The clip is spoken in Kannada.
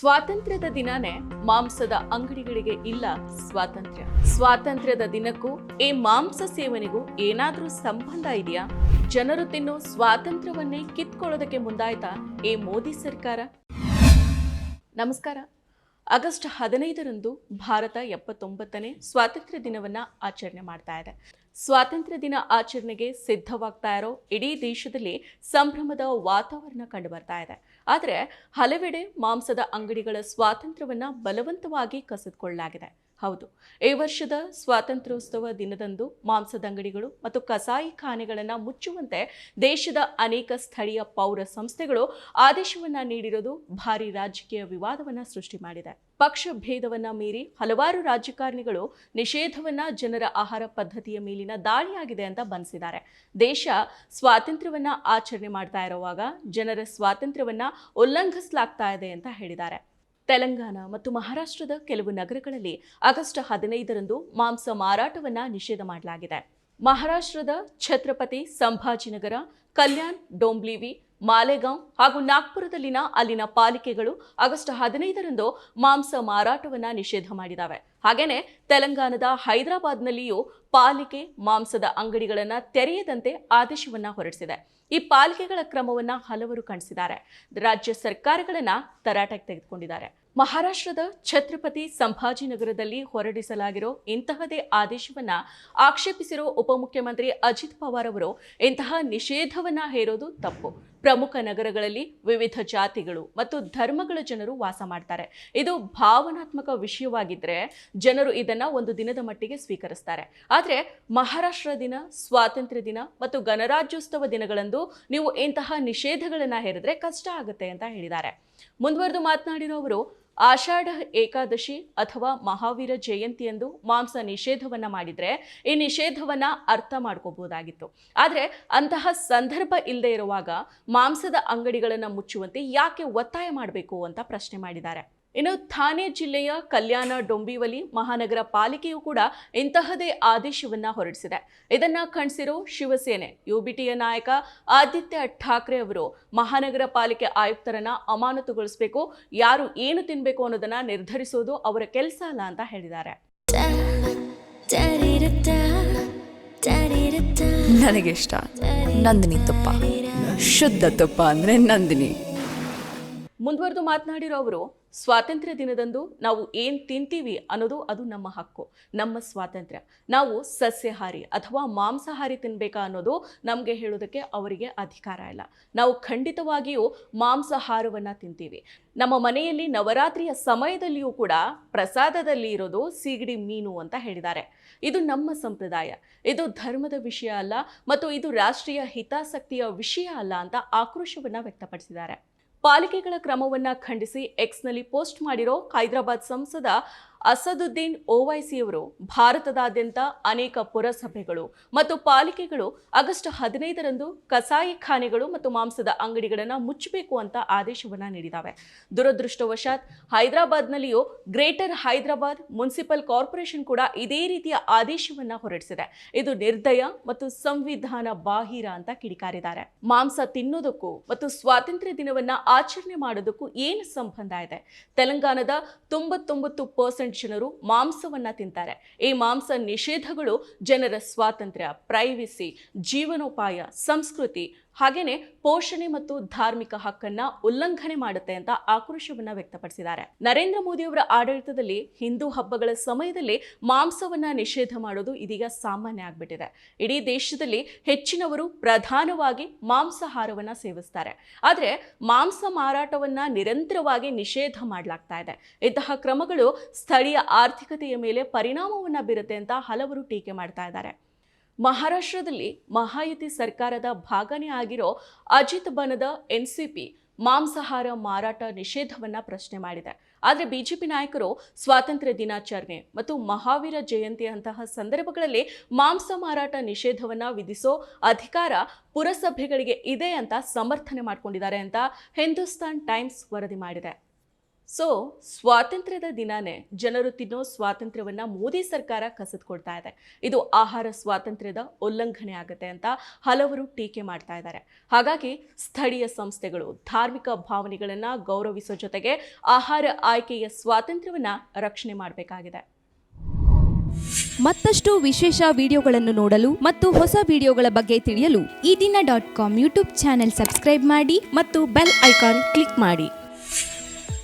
ಸ್ವಾತಂತ್ರ್ಯದ ದಿನಾನೇ ಮಾಂಸದ ಅಂಗಡಿಗಳಿಗೆ ಇಲ್ಲ ಸ್ವಾತಂತ್ರ್ಯ. ಸ್ವಾತಂತ್ರ್ಯದ ದಿನಕ್ಕೂ ಈ ಮಾಂಸ ಸೇವನೆಗೂ ಏನಾದ್ರೂ ಸಂಬಂಧ ಇದೆಯಾ? ಜನರು ತಿನ್ನು ಸ್ವಾತಂತ್ರ್ಯವನ್ನೇ ಕಿತ್ಕೊಳ್ಳೋದಕ್ಕೆ ಮುಂದಾಯ್ತಾ ಈ ಮೋದಿ ಸರ್ಕಾರ? ನಮಸ್ಕಾರ. ಆಗಸ್ಟ್ ಹದಿನೈದರಂದು ಭಾರತ ಎಪ್ಪತ್ತೊಂಬತ್ತನೇ ಸ್ವಾತಂತ್ರ್ಯ ದಿನವನ್ನ ಆಚರಣೆ ಮಾಡ್ತಾ ಇದೆ. ಸ್ವಾತಂತ್ರ್ಯ ದಿನ ಆಚರಣೆಗೆ ಸಿದ್ಧವಾಗ್ತಾ ಇರೋ ಇಡೀ ದೇಶದಲ್ಲಿ ಸಂಭ್ರಮದ ವಾತಾವರಣ ಕಂಡು ಬರ್ತಾ ಇದೆ. ಆದರೆ ಹಲವೆಡೆ ಮಾಂಸದ ಅಂಗಡಿಗಳ ಸ್ವಾತಂತ್ರ್ಯವನ್ನು ಬಲವಂತವಾಗಿ ಕಸಿದುಕೊಳ್ಳಲಾಗಿದೆ. ಹೌದು. ಈ ವರ್ಷದ ಸ್ವಾತಂತ್ರ್ಯೋತ್ಸವ ದಿನದಂದು ಮಾಂಸದ ಅಂಗಡಿಗಳು ಮತ್ತು ಕಸಾಯಿ ಖಾನೆಗಳನ್ನು ಮುಚ್ಚುವಂತೆ ದೇಶದ ಅನೇಕ ಸ್ಥಳೀಯ ಪೌರ ಸಂಸ್ಥೆಗಳು ಆದೇಶವನ್ನು ನೀಡಿರೋದು ಭಾರಿ ರಾಜಕೀಯ ವಿವಾದವನ್ನು ಸೃಷ್ಟಿ ಮಾಡಿದೆ. ಪಕ್ಷ ಭೇದವನ್ನ ಮೀರಿ ಹಲವಾರು ರಾಜಕಾರಣಿಗಳು ನಿಷೇಧವನ್ನ ಜನರ ಆಹಾರ ಪದ್ಧತಿಯ ಮೇಲಿನ ದಾಳಿಯಾಗಿದೆ ಅಂತ ಬನ್ನಿಸಿದ್ದಾರೆ ದೇಶ ಸ್ವಾತಂತ್ರ್ಯವನ್ನ ಆಚರಣೆ ಮಾಡ್ತಾ ಇರುವಾಗ ಜನರ ಸ್ವಾತಂತ್ರ್ಯವನ್ನ ಉಲ್ಲಂಘಿಸಲಾಗ್ತಾ ಇದೆ ಅಂತ ಹೇಳಿದ್ದಾರೆ. ತೆಲಂಗಾಣ ಮತ್ತು ಮಹಾರಾಷ್ಟ್ರದ ಕೆಲವು ನಗರಗಳಲ್ಲಿ ಆಗಸ್ಟ್ ಹದಿನೈದರಂದು ಮಾಂಸ ಮಾರಾಟವನ್ನು ನಿಷೇಧ ಮಾಡಲಾಗಿದೆ. ಮಹಾರಾಷ್ಟ್ರದ ಛತ್ರಪತಿ ಸಂಭಾಜಿನಗರ, ಕಲ್ಯಾಣ್, ಡೋಂಬ್ಲಿವಿ, ಮಾಲೆಗಾಂವ್ ಹಾಗೂ ನಾಗ್ಪುರದಲ್ಲಿನ ಅಲ್ಲಿನ ಪಾಲಿಕೆಗಳು ಆಗಸ್ಟ್ ಹದಿನೈದರಂದು ಮಾಂಸ ಮಾರಾಟವನ್ನು ನಿಷೇಧ ಮಾಡಿದಾವೆ. ಹಾಗೇನೆ ತೆಲಂಗಾಣದ ಹೈದರಾಬಾದ್ನಲ್ಲಿಯೂ ಪಾಲಿಕೆ ಮಾಂಸದ ಅಂಗಡಿಗಳನ್ನ ತೆರೆಯದಂತೆ ಆದೇಶವನ್ನ ಹೊರಡಿಸಿದೆ. ಈ ಪಾಲಿಕೆಗಳ ಕ್ರಮವನ್ನ ಹಲವರು ಖಂಡಿಸಿದ್ದಾರೆ. ರಾಜ್ಯ ಸರ್ಕಾರಗಳನ್ನ ತರಾಟೆಗೆ ತೆಗೆದುಕೊಂಡಿದ್ದಾರೆ. ಮಹಾರಾಷ್ಟ್ರದ ಛತ್ರಪತಿ ಸಂಭಾಜಿನಗರದಲ್ಲಿ ಹೊರಡಿಸಲಾಗಿರೋ ಇಂತಹದೇ ಆದೇಶವನ್ನ ಆಕ್ಷೇಪಿಸಿರೋ ಉಪಮುಖ್ಯಮಂತ್ರಿ ಅಜಿತ್ ಪವಾರ್ ಅವರು ಇಂತಹ ನಿಷೇಧವನ್ನ ಹೇರೋದು ತಪ್ಪು. ಪ್ರಮುಖ ನಗರಗಳಲ್ಲಿ ವಿವಿಧ ಜಾತಿಗಳು ಮತ್ತು ಧರ್ಮಗಳ ಜನರು ವಾಸ ಮಾಡ್ತಾರೆ. ಇದು ಭಾವನಾತ್ಮಕ ವಿಷಯವಾಗಿದ್ರೆ ಜನರು ಇದನ್ನ ಒಂದು ದಿನದ ಮಟ್ಟಿಗೆ ಸ್ವೀಕರಿಸ್ತಾರೆ. ಆದರೆ ಮಹಾರಾಷ್ಟ್ರ ದಿನ, ಸ್ವಾತಂತ್ರ್ಯ ದಿನ ಮತ್ತು ಗಣರಾಜ್ಯೋತ್ಸವ ದಿನಗಳಂದು ನೀವು ಇಂತಹ ನಿಷೇಧಗಳನ್ನು ಹೇರಿದ್ರೆ ಕಷ್ಟ ಆಗುತ್ತೆ ಅಂತ ಹೇಳಿದ್ದಾರೆ. ಮುಂದುವರೆದು ಮಾತನಾಡಿರೋ ಅವರು, ಆಷಾಢ ಏಕಾದಶಿ ಅಥವಾ ಮಹಾವೀರ ಜಯಂತಿಯಂದು ಮಾಂಸ ನಿಷೇಧವನ್ನ ಮಾಡಿದರೆ ಈ ನಿಷೇಧವನ್ನ ಅರ್ಥ ಮಾಡ್ಕೋಬಹುದಾಗಿತ್ತು ಆದರೆ ಅಂತಹ ಸಂದರ್ಭ ಇಲ್ಲದೆ ಇರುವಾಗ ಮಾಂಸದ ಅಂಗಡಿಗಳನ್ನು ಮುಚ್ಚುವಂತೆ ಯಾಕೆ ಒತ್ತಾಯ ಮಾಡಬೇಕು ಅಂತ ಪ್ರಶ್ನೆ ಮಾಡಿದ್ದಾರೆ. ಇನ್ನು ಥಾನೆ ಜಿಲ್ಲೆಯ ಕಲ್ಯಾಣ ಡೊಂಬಿವಲಿ ಮಹಾನಗರ ಪಾಲಿಕೆಯು ಕೂಡ ಇಂತಹದೇ ಆದೇಶವನ್ನ ಹೊರಡಿಸಿದೆ. ಇದನ್ನ ಖಂಡಿಸಿರೋ ಶಿವಸೇನೆ ಯುಬಿಟಿಯ ನಾಯಕ ಆದಿತ್ಯ ಠಾಕ್ರೆ ಅವರು ಮಹಾನಗರ ಪಾಲಿಕೆ ಆಯುಕ್ತರನ್ನ ಅಮಾನತುಗೊಳಿಸಬೇಕು ಯಾರು ಏನು ತಿನ್ಬೇಕು ಅನ್ನೋದನ್ನ ನಿರ್ಧರಿಸೋದು ಅವರ ಕೆಲಸ ಅಲ್ಲ ಅಂತ ಹೇಳಿದ್ದಾರೆ. ನನಗಿಷ್ಟ ನಂದಿನಿ ತುಪ್ಪ. ಶುದ್ಧ ತುಪ್ಪ ಅಂದ್ರೆ ನಂದಿನಿ. ಮುಂದುವರೆದು ಮಾತನಾಡಿರೋ ಅವರು ಸ್ವಾತಂತ್ರ್ಯ ದಿನದಂದು ನಾವು ಏನು ತಿಂತೀವಿ ಅನ್ನೋದು ಅದು ನಮ್ಮ ಹಕ್ಕು, ನಮ್ಮ ಸ್ವಾತಂತ್ರ್ಯ. ನಾವು ಸಸ್ಯಾಹಾರಿ ಅಥವಾ ಮಾಂಸಾಹಾರಿ ತಿನ್ಬೇಕಾ ಅನ್ನೋದು ನಮಗೆ ಹೇಳೋದಕ್ಕೆ ಅವರಿಗೆ ಅಧಿಕಾರ ಇಲ್ಲ. ನಾವು ಖಂಡಿತವಾಗಿಯೂ ಮಾಂಸಾಹಾರವನ್ನು ತಿಂತೀವಿ. ನಮ್ಮ ಮನೆಯಲ್ಲಿ ನವರಾತ್ರಿಯ ಸಮಯದಲ್ಲಿಯೂ ಕೂಡ ಪ್ರಸಾದದಲ್ಲಿ ಇರೋದು ಸೀಗಡಿ ಮೀನು ಅಂತ ಹೇಳಿದ್ದಾರೆ. ಇದು ನಮ್ಮ ಸಂಪ್ರದಾಯ. ಇದು ಧರ್ಮದ ವಿಷಯ ಅಲ್ಲ, ಮತ್ತು ಇದು ರಾಷ್ಟ್ರೀಯ ಹಿತಾಸಕ್ತಿಯ ವಿಷಯ ಅಲ್ಲ ಅಂತ ಆಕ್ರೋಶವನ್ನು ವ್ಯಕ್ತಪಡಿಸಿದ್ದಾರೆ. ಪಾಲಿಕೆಗಳ ಕ್ರಮವನ್ನು ಖಂಡಿಸಿ ಎಕ್ಸ್ನಲ್ಲಿ ಪೋಸ್ಟ್ ಮಾಡಿರೋ ಹೈದರಾಬಾದ್ ಸಂಸದ ಅಸದುದ್ದೀನ್ ಓವೈಸಿಯವರು ಭಾರತದಾದ್ಯಂತ ಅನೇಕ ಪುರಸಭೆಗಳು ಮತ್ತು ಪಾಲಿಕೆಗಳು ಆಗಸ್ಟ್ ಹದಿನೈದರಂದು ಕಸಾಯಿ ಖಾನೆಗಳು ಮತ್ತು ಮಾಂಸದ ಅಂಗಡಿಗಳನ್ನು ಮುಚ್ಚಬೇಕು ಅಂತ ಆದೇಶವನ್ನು ನೀಡಿದ್ದಾವೆ ದುರದೃಷ್ಟವಶಾತ್ ಹೈದರಾಬಾದ್ನಲ್ಲಿಯೂ ಗ್ರೇಟರ್ ಹೈದರಾಬಾದ್ ಮುನ್ಸಿಪಲ್ ಕಾರ್ಪೊರೇಷನ್ ಕೂಡ ಇದೇ ರೀತಿಯ ಆದೇಶವನ್ನು ಹೊರಡಿಸಿದೆ. ಇದು ನಿರ್ದಯ ಮತ್ತು ಸಂವಿಧಾನ ಬಾಹಿರ ಅಂತ ಕಿಡಿಕಾರಿದ್ದಾರೆ. ಮಾಂಸ ತಿನ್ನೋದಕ್ಕೂ ಮತ್ತು ಸ್ವಾತಂತ್ರ್ಯ ದಿನವನ್ನ ಆಚರಣೆ ಮಾಡೋದಕ್ಕೂ ಏನು ಸಂಬಂಧ ಇದೆ? ತೆಲಂಗಾಣದ ತೊಂಬತ್ತೊಂಬತ್ತು ಪರ್ಸೆಂಟ್ ಜನರು ಮಾಂಸವನ್ನ ತಿಂತಾರೆ. ಈ ಮಾಂಸ ನಿಷೇಧಗಳು ಜನರ ಸ್ವಾತಂತ್ರ್ಯ ಪ್ರೈವಸಿ ಜೀವನೋಪಾಯ ಸಂಸ್ಕೃತಿ ಹಾಗೇನೆ ಪೋಷಣೆ ಮತ್ತು ಧಾರ್ಮಿಕ ಹಕ್ಕನ್ನ ಉಲ್ಲಂಘನೆ ಮಾಡುತ್ತೆ ಅಂತ ಆಕ್ರೋಶವನ್ನ ವ್ಯಕ್ತಪಡಿಸಿದ್ದಾರೆ. ನರೇಂದ್ರ ಮೋದಿ ಅವರ ಆಡಳಿತದಲ್ಲಿ ಹಿಂದೂ ಹಬ್ಬಗಳ ಸಮಯದಲ್ಲಿ ಮಾಂಸವನ್ನ ನಿಷೇಧ ಮಾಡೋದು ಇದೀಗ ಸಾಮಾನ್ಯ ಆಗ್ಬಿಟ್ಟಿದೆ. ಇಡೀ ದೇಶದಲ್ಲಿ ಹೆಚ್ಚಿನವರು ಪ್ರಧಾನವಾಗಿ ಮಾಂಸಾಹಾರವನ್ನ ಸೇವಿಸ್ತಾರೆ. ಆದರೆ ಮಾಂಸ ಮಾರಾಟವನ್ನ ನಿರಂತರವಾಗಿ ನಿಷೇಧ ಮಾಡಲಾಗ್ತಾ ಇದೆ. ಇಂತಹ ಕ್ರಮಗಳು ಸ್ಥಳೀಯ ಆರ್ಥಿಕತೆಯ ಮೇಲೆ ಪರಿಣಾಮವನ್ನ ಬೀರುತ್ತೆ ಅಂತ ಹಲವರು ಟೀಕೆ ಮಾಡ್ತಾ ಇದ್ದಾರೆ. ಮಹಾರಾಷ್ಟ್ರದಲ್ಲಿ ಮಹಾಯುತಿ ಸರ್ಕಾರದ ಭಾಗನೇ ಆಗಿರೋ ಅಜಿತ್ ಬನದ ಎನ್ಸಿಪಿ ಮಾಂಸಾಹಾರ ಮಾರಾಟ ನಿಷೇಧವನ್ನ ಪ್ರಶ್ನೆ ಮಾಡಿದೆ. ಆದರೆ ಬಿಜೆಪಿ ನಾಯಕರು ಸ್ವಾತಂತ್ರ್ಯ ದಿನಾಚರಣೆ ಮತ್ತು ಮಹಾವೀರ ಜಯಂತಿ ಅಂತಹ ಸಂದರ್ಭಗಳಲ್ಲಿ ಮಾಂಸ ಮಾರಾಟ ನಿಷೇಧವನ್ನ ವಿಧಿಸೋ ಅಧಿಕಾರ ಪುರಸಭೆಗಳಿಗೆ ಇದೆ ಅಂತ ಸಮರ್ಥನೆ ಮಾಡ್ಕೊಂಡಿದ್ದಾರೆ ಅಂತ ಹಿಂದೂಸ್ತಾನ್ ಟೈಮ್ಸ್ ವರದಿ ಮಾಡಿದೆ. ಸೊ ಸ್ವಾತಂತ್ರ್ಯದ ದಿನಾನೇ ಜನರು ತಿನ್ನೋ ಸ್ವಾತಂತ್ರ್ಯವನ್ನು ಮೋದಿ ಸರ್ಕಾರ ಕಸಿದುಕೊಳ್ತಾ ಇದೆ. ಇದು ಆಹಾರ ಸ್ವಾತಂತ್ರ್ಯದ ಉಲ್ಲಂಘನೆ ಆಗುತ್ತೆ ಅಂತ ಹಲವರು ಟೀಕೆ ಮಾಡ್ತಾ ಇದ್ದಾರೆ. ಹಾಗಾಗಿ ಸ್ಥಳೀಯ ಸಂಸ್ಥೆಗಳು ಧಾರ್ಮಿಕ ಭಾವನೆಗಳನ್ನು ಗೌರವಿಸೋ ಜೊತೆಗೆ ಆಹಾರ ಆಯ್ಕೆಯ ಸ್ವಾತಂತ್ರ್ಯವನ್ನು ರಕ್ಷಣೆ ಮಾಡಬೇಕಾಗಿದೆ. ಮತ್ತಷ್ಟು ವಿಶೇಷ ವಿಡಿಯೋಗಳನ್ನು ನೋಡಲು ಮತ್ತು ಹೊಸ ವಿಡಿಯೋಗಳ ಬಗ್ಗೆ ತಿಳಿಯಲು Ee Dina dot com YouTube channel subscribe ಮಾಡಿ ಮತ್ತು ಬೆಲ್ ಐಕಾನ್ ಕ್ಲಿಕ್ ಮಾಡಿ.